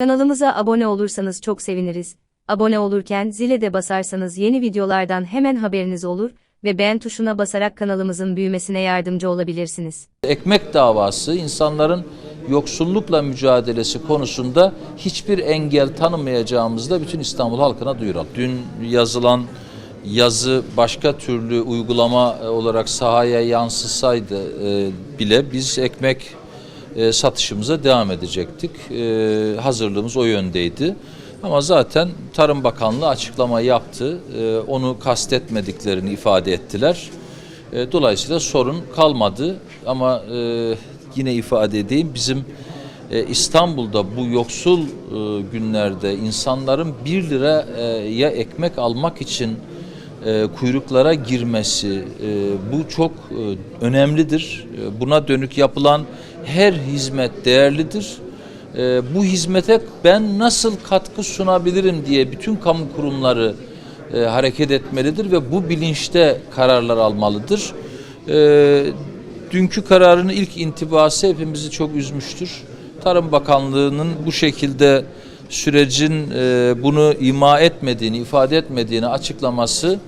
Kanalımıza abone olursanız çok seviniriz. Abone olurken zile de basarsanız yeni videolardan hemen haberiniz olur ve beğen tuşuna basarak kanalımızın büyümesine yardımcı olabilirsiniz. Ekmek davası insanların yoksullukla mücadelesi konusunda hiçbir engel tanımayacağımızı da bütün İstanbul halkına duyuralım. Dün yazılan yazı başka türlü uygulama olarak sahaya yansısaydı e, bile biz ekmek e, satışımıza devam edecektik. E, hazırlığımız o yöndeydi. Ama zaten Tarım Bakanlığı açıklama yaptı. E, onu kastetmediklerini ifade ettiler. E, Dolayısıyla sorun kalmadı ama yine ifade edeyim bizim İstanbul'da bu yoksul günlerde insanların 1 liraya ekmek almak için e, kuyruklara girmesi e, bu çok e, önemlidir. E, buna dönük yapılan her hizmet değerlidir. E, bu hizmete ben nasıl katkı sunabilirim diye bütün kamu kurumları e, hareket etmelidir ve bu bilinçte kararlar almalıdır. E, dünkü kararın ilk intibası hepimizi çok üzmüştür. Tarım Bakanlığı'nın bu şekilde sürecin e, bunu ima etmediğini, ifade etmediğini açıklaması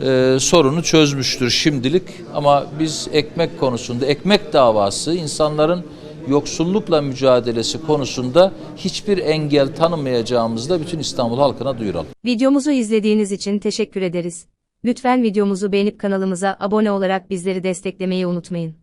e, sorunu çözmüştür şimdilik. Ama biz ekmek konusunda, ekmek davası insanların yoksullukla mücadelesi konusunda hiçbir engel tanımayacağımızı da bütün İstanbul halkına duyuralım. Videomuzu izlediğiniz için teşekkür ederiz. Lütfen videomuzu beğenip kanalımıza abone olarak bizleri desteklemeyi unutmayın.